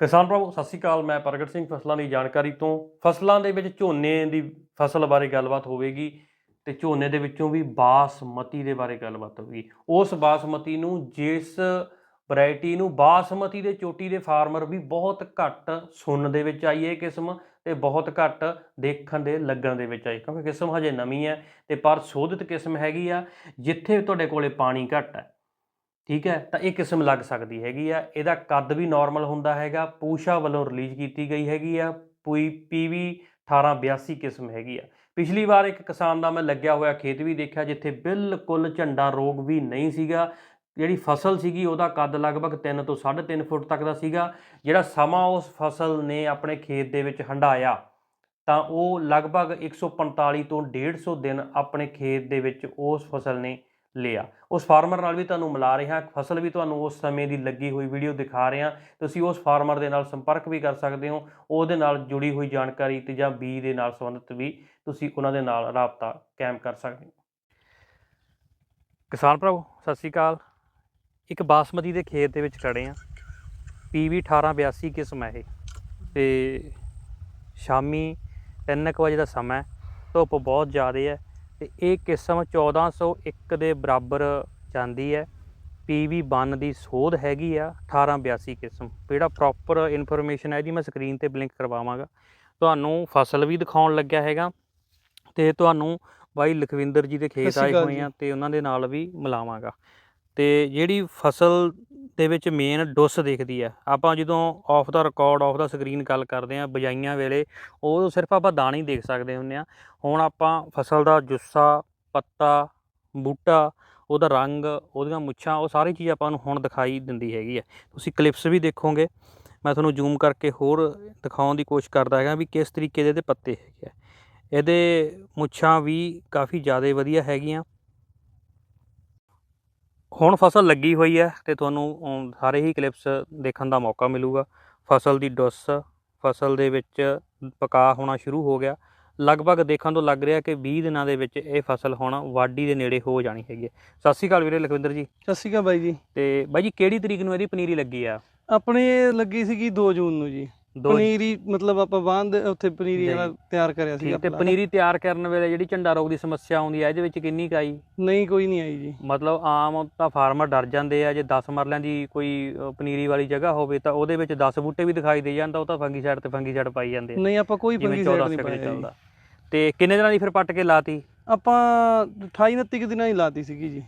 ਕਿਸਾਨ ਭਰਾਵੋ ਸਤਿ ਸ਼੍ਰੀ ਅਕਾਲ। ਮੈਂ ਪ੍ਰਗਟ ਸਿੰਘ ਫਸਲਾਂ ਦੀ ਜਾਣਕਾਰੀ ਤੋਂ। ਫਸਲਾਂ ਦੇ ਵਿੱਚ ਝੋਨੇ ਦੀ ਫਸਲ ਬਾਰੇ ਗੱਲਬਾਤ ਹੋਵੇਗੀ ਤੇ ਝੋਨੇ ਦੇ ਵਿੱਚੋਂ ਵੀ ਬਾਸਮਤੀ ਦੇ ਬਾਰੇ ਗੱਲਬਾਤ ਹੋਵੇਗੀ। ਉਸ ਬਾਸਮਤੀ ਨੂੰ, ਜਿਸ ਵੈਰਾਈਟੀ ਨੂੰ, ਬਾਸਮਤੀ ਦੇ ਚੋਟੀ ਦੇ ਫਾਰਮਰ ਵੀ ਬਹੁਤ ਘੱਟ ਸੁਣਨ ਦੇ ਵਿੱਚ ਆਈ ਇਹ ਕਿਸਮ ਤੇ ਬਹੁਤ ਘੱਟ ਦੇਖਣ ਦੇ ਲੱਗਣ ਦੇ ਵਿੱਚ ਆਈ, ਕਿਉਂਕਿ ਕਿਸਮ ਹਜੇ ਨਵੀਂ ਹੈ ਤੇ ਪਰ ਸੋਧਿਤ ਕਿਸਮ ਹੈਗੀ ਆ, ਜਿੱਥੇ ਤੁਹਾਡੇ ਕੋਲੇ ਪਾਣੀ ਘੱਟ ਹੈ ਠੀਕ ਹੈ? ਤਾਂ ਇਹ ਕਿਸਮ ਲੱਗ ਸਕਦੀ ਹੈਗੀ ਆ। ਇਹਦਾ ਕੱਦ ਵੀ ਨਾਰਮਲ ਹੁੰਦਾ ਹੈਗਾ। ਪੂਸ਼ਾ ਵੱਲੋਂ ਰਿਲੀਜ਼ ਕੀਤੀ ਗਈ ਹੈਗੀ ਆ। ਪੂਈ ਪੀਵੀ 1882 ਕਿਸਮ ਹੈਗੀ ਆ। ਪਿਛਲੀ ਵਾਰ ਇੱਕ ਕਿਸਾਨ ਦਾ ਮੈਂ ਲੱਗਿਆ ਹੋਇਆ ਖੇਤ ਵੀ ਦੇਖਿਆ ਜਿੱਥੇ ਬਿਲਕੁਲ ਝੰਡਾ ਰੋਗ ਵੀ ਨਹੀਂ ਸੀਗਾ। ਜਿਹੜੀ ਫਸਲ ਸੀਗੀ ਉਹਦਾ ਕੱਦ ਲਗਭਗ 3 ਤੋਂ 3.5 ਫੁੱਟ ਤੱਕ ਦਾ ਸੀਗਾ। ਜਿਹੜਾ ਸਮਾਂ ਉਸ ਫਸਲ ਨੇ ਆਪਣੇ ਖੇਤ ਦੇ ਵਿੱਚ ਹੰਡਾਇਆ ਤਾਂ ਉਹ ਲਗਭਗ 145 ਤੋਂ 150 ਦਿਨ ਆਪਣੇ ਖੇਤ ਦੇ ਵਿੱਚ ਉਸ ਫਸਲ ਨੇ ਲਿਆ। ਉਸ ਫਾਰਮਰ ਨਾਲ ਵੀ ਤੁਹਾਨੂੰ ਮਿਲਾ ਰਿਹਾ, ਫਸਲ ਵੀ ਤੁਹਾਨੂੰ ਉਸ ਸਮੇਂ ਦੀ ਲੱਗੀ ਹੋਈ ਵੀਡੀਓ ਦਿਖਾ ਰਿਹਾ। ਤੁਸੀਂ ਉਸ ਫਾਰਮਰ ਦੇ ਨਾਲ ਸੰਪਰਕ ਵੀ ਕਰ ਸਕਦੇ ਹੋ, ਉਹਦੇ ਨਾਲ ਜੁੜੀ ਹੋਈ ਜਾਣਕਾਰੀ ਤੇ ਜਾਂ ਬੀ ਦੇ ਨਾਲ ਸੰਬੰਧਿਤ ਵੀ ਤੁਸੀਂ ਉਹਨਾਂ ਦੇ ਨਾਲ ਰਾਬਤਾ ਕਾਇਮ ਕਰ ਸਕਦੇ ਹੋ। ਕਿਸਾਨ ਭਰਾਵੋ, ਸਤਿ ਸ਼੍ਰੀ ਅਕਾਲ। ਇੱਕ ਬਾਸਮਤੀ ਦੇ ਖੇਤ ਦੇ ਵਿੱਚ ਖੜੇ ਆ ਪੀਵੀ 1882 ਕਿਸਮ ਹੈ ਇਹ। ਤੇ ਸ਼ਾਮੀ 3 ਵਜੇ ਦਾ ਸਮਾਂ ਧੁੱਪ ਬਹੁਤ ਜ਼ਿਆਦਾ ਹੈ। ਤੇ ਇਹ ਕਿਸਮ 1401 ਦੇ ਬਰਾਬਰ ਜਾਂਦੀ ਹੈ। ਪੀਵੀ 1 ਦੀ ਸੋਧ ਹੈਗੀ ਆ 1882 ਕਿਸਮ। ਜਿਹੜਾ ਪ੍ਰੋਪਰ ਇਨਫੋਰਮੇਸ਼ਨ ਹੈ ਇਹਦੀ ਮੈਂ ਸਕਰੀਨ ਤੇ ਬਲਿੰਕ ਕਰਵਾਵਾਂਗਾ। ਤੁਹਾਨੂੰ ਫਸਲ ਵੀ ਦਿਖਾਉਣ ਲੱਗਿਆ ਹੈਗਾ ਤੇ ਤੁਹਾਨੂੰ ਬਾਈ ਲਖਵਿੰਦਰ ਜੀ ਦੇ ਖੇਤ ਆਏ ਹੋਏ ਜੀ। ਆ ਤੇ ਉਹਨਾਂ ਦੇ ਨਾਲ ਵੀ ਮਿਲਾਵਾਂਗਾ। ਤੇ ਜਿਹੜੀ ਫਸਲ ਦੇ ਵਿੱਚ ਮੇਨ ਡੁੱਸ ਦਿਖਦੀ ਆ। ਆਪਾਂ ਜਦੋਂ ਆਫ ਦਾ ਰਿਕਾਰਡ ਆਫ ਦਾ ਸਕਰੀਨ ਗੱਲ ਕਰਦੇ ਆ ਬਜਾਈਆਂ ਵੇਲੇ, ਉਹ ਸਿਰਫ ਆਪਾਂ ਦਾਣੇ ਹੀ ਦੇਖ ਸਕਦੇ ਹੁੰਦੇ ਆ ਹੁਣ ਆਪਾਂ ਫਸਲ ਦਾ ਜੁੱਸਾ, ਪੱਤਾ, ਬੂਟਾ, ਉਹਦਾ ਰੰਗ, ਉਹਦੀਆਂ ਮੁੱਛਾਂ, ਉਹ ਸਾਰੀ ਚੀਜ਼ ਆਪਾਂ ਨੂੰ ਹੁਣ ਦਿਖਾਈ ਦਿੰਦੀ ਹੈਗੀ ਹੈ ਤੁਸੀਂ ਕਲਿੱਪਸ ਵੀ ਦੇਖੋਗੇ। ਮੈਂ ਤੁਹਾਨੂੰ ਜ਼ੂਮ ਕਰਕੇ ਹੋਰ ਦਿਖਾਉਣ ਦੀ ਕੋਸ਼ਿਸ਼ ਕਰਦਾ ਹੈਗਾ ਵੀ ਕਿਸ ਤਰੀਕੇ ਦੇ ਇਹਦੇ ਪੱਤੇ ਹੈਗੇ ਆ। ਇਹਦੇ ਮੁੱਛਾਂ ਵੀ ਕਾਫੀ ਜ਼ਿਆਦਾ ਵਧੀਆ ਹੈਗੀਆਂ। ਹੁਣ ਫਸਲ ਲੱਗੀ ਹੋਈ ਹੈ ਤੇ ਤੁਹਾਨੂੰ ਸਾਰੇ ਹੀ ਕਲਿੱਪਸ ਦੇਖਣ ਦਾ ਮੌਕਾ ਮਿਲੂਗਾ। ਫਸਲ ਦੀ ਡੁੱਸ ਫਸਲ ਦੇ ਵਿੱਚ ਪਕਾ ਹੋਣਾ ਸ਼ੁਰੂ ਹੋ ਗਿਆ। ਲਗਭਗ ਦੇਖਣ ਤੋਂ ਲੱਗ ਰਿਹਾ ਕਿ 20 ਦਿਨਾਂ ਦੇ ਵਿੱਚ ਇਹ ਫਸਲ ਹੁਣ ਵਾਢੀ ਦੇ ਨੇੜੇ ਹੋ ਜਾਣੀ ਹੈਗੀ ਹੈ। ਸਤਿ ਸ਼੍ਰੀ ਅਕਾਲ ਵੀਰੇ ਲਖਵਿੰਦਰ ਜੀ। ਸਤਿ ਸ਼੍ਰੀ ਅਕਾਲ ਬਾਈ ਜੀ। ਤੇ ਬਾਈ ਜੀ ਕਿਹੜੀ ਤਰੀਕ ਨੂੰ ਇਹਦੀ ਪਨੀਰੀ ਲੱਗੀ ਆ? ਆਪਣੇ ਲੱਗੀ ਸੀਗੀ 2 ਜੂਨ ਨੂੰ ਜੀ। ਪਨੀਰੀ ਮਤਲਬ ਆਪਾਂ ਬਾਂਧ ਉੱਥੇ ਪਨੀਰੀ। ਵਾਲਾ ਤਿਆਰ ਕਰਿਆ ਸੀ ਤੇ ਪਨੀਰੀ ਤਿਆਰ ਕਰਨ ਵੇਲੇ ਜਿਹੜੀ ਝੰਡਾ ਰੋਗ ਦੀ ਸਮੱਸਿਆ ਆਉਂਦੀ ਹੈ ਇਹਦੇ ਵਿੱਚ ਕਿੰਨੀ ਕੁ ਆਈ? ਨਹੀਂ ਕੋਈ ਨਹੀਂ ਆਈ ਜੀ। ਮਤਲਬ ਆਮ ਤਾਂ ਫਾਰਮਰ ਡਰ ਜਾਂਦੇ ਆ ਜੇ 10 ਮਰਲਿਆਂ ਦੀ ਕੋਈ ਪਨੀਰੀ ਵਾਲੀ ਜਗ੍ਹਾ ਹੋਵੇ ਤਾਂ ਉਹਦੇ ਵਿੱਚ 10 ਬੂਟੇ ਵੀ ਦਿਖਾਈ ਦੇ ਜਾਂਦਾ ਉਹ ਤਾਂ ਫੰਗੀਸਾਈਡ ਤੇ ਫੰਗੀਸਾਈਡ ਪਾਈ ਜਾਂਦੇ ਆ। ਨਹੀਂ ਆਪਾਂ ਕੋਈ ਜਿਵੇਂ ਪੰਗੀ 14 ਸਾਈਡ ਨਹੀਂ ਪਾਇਆ ਤੇ ਕਿੰਨੇ ਦਿਨਾਂ ਦੀ ਫਿਰ ਪੱਟ ਕੇ ਲਾਤੀ? ਆਪਾਂ 28 29 ਕੁ ਦਿਨਾਂ ਹੀ ਲਾਤੀ ਸੀਗੀ ਜੀ।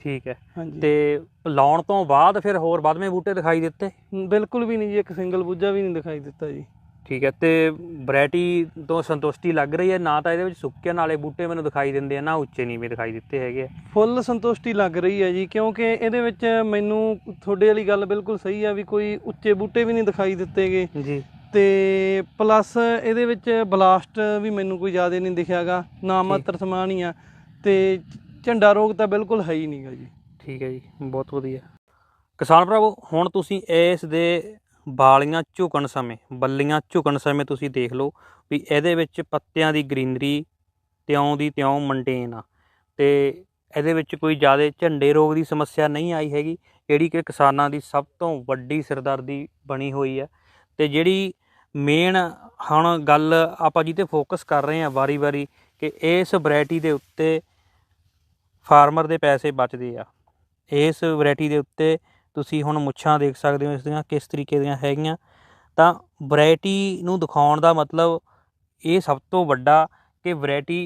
ਠੀਕ ਹੈ। ਹਾਂਜੀ। ਤੇ ਲਾਉਣ ਤੋਂ ਬਾਅਦ ਫਿਰ ਹੋਰ ਵੱਧਵੇਂ ਬੂਟੇ ਦਿਖਾਈ ਦਿੱਤੇ? ਬਿਲਕੁਲ ਵੀ ਨਹੀਂ ਜੀ ਇੱਕ ਸਿੰਗਲ ਬੂਝਾ ਵੀ ਨਹੀਂ ਦਿਖਾਈ ਦਿੱਤਾ ਜੀ। ਠੀਕ ਹੈ ਤੇ ਵੈਰਾਈਟੀ ਤੋਂ ਸੰਤੁਸ਼ਟੀ ਲੱਗ ਰਹੀ ਹੈ ਨਾ ਤਾਂ ਇਹਦੇ ਵਿੱਚ ਸੁੱਕੇ ਨਾਲੇ ਬੂਟੇ ਮੈਨੂੰ ਦਿਖਾਈ ਦਿੰਦੇ ਆ ਨਾ ਉੱਚੇ ਨੀਵੇਂ ਦਿਖਾਈ ਦਿੱਤੇ ਹੈਗੇ ਫੁੱਲ ਸੰਤੁਸ਼ਟੀ ਲੱਗ ਰਹੀ ਹੈ ਜੀ ਕਿਉਂਕਿ ਇਹਦੇ ਵਿੱਚ ਮੈਨੂੰ ਤੁਹਾਡੇ ਵਾਲੀ ਗੱਲ ਬਿਲਕੁਲ ਸਹੀ ਆ ਵੀ ਕੋਈ ਉੱਚੇ ਬੂਟੇ ਵੀ ਨਹੀਂ ਦਿਖਾਈ ਦਿੱਤੇਗੇ ਜੀ। ਤੇ ਪਲੱਸ ਇਹਦੇ ਵਿੱਚ ਬਲਾਸਟ ਵੀ ਮੈਨੂੰ ਕੋਈ ਜ਼ਿਆਦਾ ਨਹੀਂ ਦਿਖਿਆਗਾ ਨਾ ਮਾਤਰ ਸਮਾਨ ਹੀ ਆ। ਤੇ ਝੰਡਾ ਰੋਗ ਤਾਂ ਬਿਲਕੁਲ ਹੈ ਹੀ ਨਹੀਂਗਾ ਜੀ। ਠੀਕ ਹੈ ਜੀ, ਬਹੁਤ ਵਧੀਆ। ਕਿਸਾਨ ਭਰਾਵੋ, ਹੁਣ ਤੁਸੀਂ ਇਸ ਦੇ ਬਾਲੀਆਂ ਝੁਕਣ ਸਮੇਂ, ਬੱਲੀਆਂ ਝੁਕਣ ਸਮੇਂ ਤੁਸੀਂ ਦੇਖ ਲਓ ਵੀ ਇਹਦੇ ਵਿੱਚ ਪੱਤਿਆਂ ਦੀ ਗ੍ਰੀਨਰੀ ਤਿਉਂ ਦੀ ਤਿਉਂ ਮੇਨਟੇਨ ਆ। ਤੇ ਇਹਦੇ ਵਿੱਚ ਕੋਈ ਜ਼ਿਆਦਾ ਝੰਡੇ ਰੋਗ ਦੀ ਸਮੱਸਿਆ ਨਹੀਂ ਆਈ ਹੈਗੀ, ਜਿਹੜੀ ਕਿ ਕਿਸਾਨਾਂ ਦੀ ਸਭ ਤੋਂ ਵੱਡੀ ਸਿਰਦਰਦੀ ਬਣੀ ਹੋਈ ਹੈ ਤੇ ਜਿਹੜੀ ਮੇਨ ਹੁਣ ਗੱਲ ਆਪਾਂ ਜਿੱਤੇ ਫੋਕਸ ਕਰ ਰਹੇ ਹਾਂ ਵਾਰੀ-ਵਾਰੀ ਕਿ ਇਸ ਵੈਰਾਈਟੀ ਦੇ ਉੱਤੇ ਫਾਰਮਰ ਦੇ ਪੈਸੇ ਬਚਦੇ ਆ। ਇਸ ਵੈਰਾਈਟੀ ਦੇ ਉੱਤੇ ਤੁਸੀਂ ਹੁਣ ਮੁੱਛਾਂ ਦੇਖ ਸਕਦੇ ਹੋ, ਇਸ ਦੀਆਂ ਕਿਸ ਤਰੀਕੇ ਦੀਆਂ ਹੈਗੀਆਂ। ਤਾਂ ਵੈਰਾਈਟੀ ਨੂੰ ਦਿਖਾਉਣ ਦਾ ਮਤਲਬ ਇਹ ਸਭ ਤੋਂ ਵੱਡਾ ਕਿ ਵੈਰਾਈਟੀ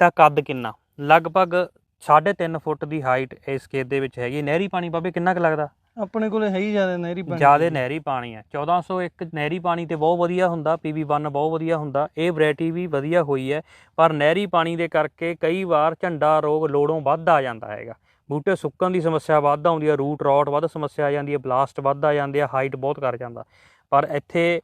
ਦਾ ਕੱਦ ਕਿੰਨਾ। ਲਗਭਗ 3.5 ਫੁੱਟ ਦੀ ਹਾਈਟ ਇਸ ਖੇਤ ਦੇ ਵਿੱਚ ਹੈਗੀ ਨਹਿਰੀ ਪਾਣੀ ਬਾਬੇ ਕਿੰਨਾ ਕੁ ਲੱਗਦਾ? ਆਪਣੇ ਕੋਲੇ ਹੈ ਹੀ ਜ਼ਿਆਦਾ ਨਹਿਰੀ ਪਾਣੀ ਜਿਆਦੇ ਨਹਿਰੀ ਪਾਣੀ ਹੈ। 1401 ਨਹਿਰੀ ਪਾਣੀ ਤੇ ਬਹੁਤ ਵਧੀਆ ਹੁੰਦਾ PV1 ਬਹੁਤ ਵਧੀਆ ਹੁੰਦਾ ਇਹ ਵੈਰਾਈਟੀ ਵੀ ਵਧੀਆ ਹੋਈ ਹੈ। ਪਰ ਨਹਿਰੀ ਪਾਣੀ ਦੇ ਕਰਕੇ ਕਈ ਵਾਰ ਝੰਡਾ ਰੋਗ ਲੋੜੋਂ ਵੱਧ ਆ ਜਾਂਦਾ ਹੈਗਾ। ਬੂਟੇ ਸੁੱਕਣ ਦੀ ਸਮੱਸਿਆ ਵੱਧ ਆਉਂਦੀ ਹੈ ਰੂਟ ਰੌਟ ਵੱਧ ਸਮੱਸਿਆ ਆ ਜਾਂਦੀ ਹੈ ਬਲਾਸਟ ਵੱਧ ਆ ਜਾਂਦੇ ਆ ਹਾਈਟ ਬਹੁਤ ਕਰ ਜਾਂਦਾ। ਪਰ ਇੱਥੇ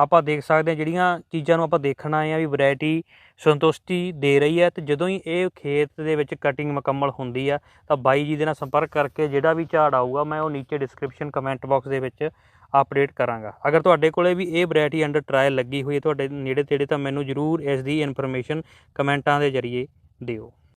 ਆਪਾਂ ਦੇਖ ਸਕਦੇ ਹਾਂ ਜਿਹੜੀਆਂ ਚੀਜ਼ਾਂ ਨੂੰ ਆਪਾਂ ਦੇਖਣਾ ਆ ਵੀ ਵੈਰਾਈਟੀ ਸੰਤੁਸ਼ਟੀ ਦੇ ਰਹੀ ਹੈ ਤੇ ਜਦੋਂ ਹੀ ਇਹ ਖੇਤ ਦੇ ਵਿੱਚ ਕਟਿੰਗ ਮੁਕੰਮਲ ਹੁੰਦੀ ਆ, ਤਾਂ ਬਾਈ ਜੀ ਦੇ ਨਾਲ ਸੰਪਰਕ ਕਰਕੇ ਜਿਹੜਾ ਵੀ ਝਾੜ ਆਊਗਾ ਮੈਂ ਉਹ ਨੀਚੇ ਡਿਸਕ੍ਰਿਪਸ਼ਨ ਕਮੈਂਟ ਬਾਕਸ ਦੇ ਵਿੱਚ ਅਪਡੇਟ ਕਰਾਂਗਾ। ਅਗਰ ਤੁਹਾਡੇ ਕੋਲੇ ਵੀ ਇਹ ਵੈਰਾਈਟੀ ਅੰਡਰ ਟਰਾਇਲ ਲੱਗੀ ਹੋਈ ਹੈ ਤੁਹਾਡੇ ਨੇੜੇ ਤੇੜੇ ਤਾਂ ਮੈਨੂੰ ਜਰੂਰ ਇਸ ਦੀ ਇਨਫੋਰਮੇਸ਼ਨ ਕਮੈਂਟਾਂ ਦੇ ਜ਼ਰੀਏ ਦਿਓ।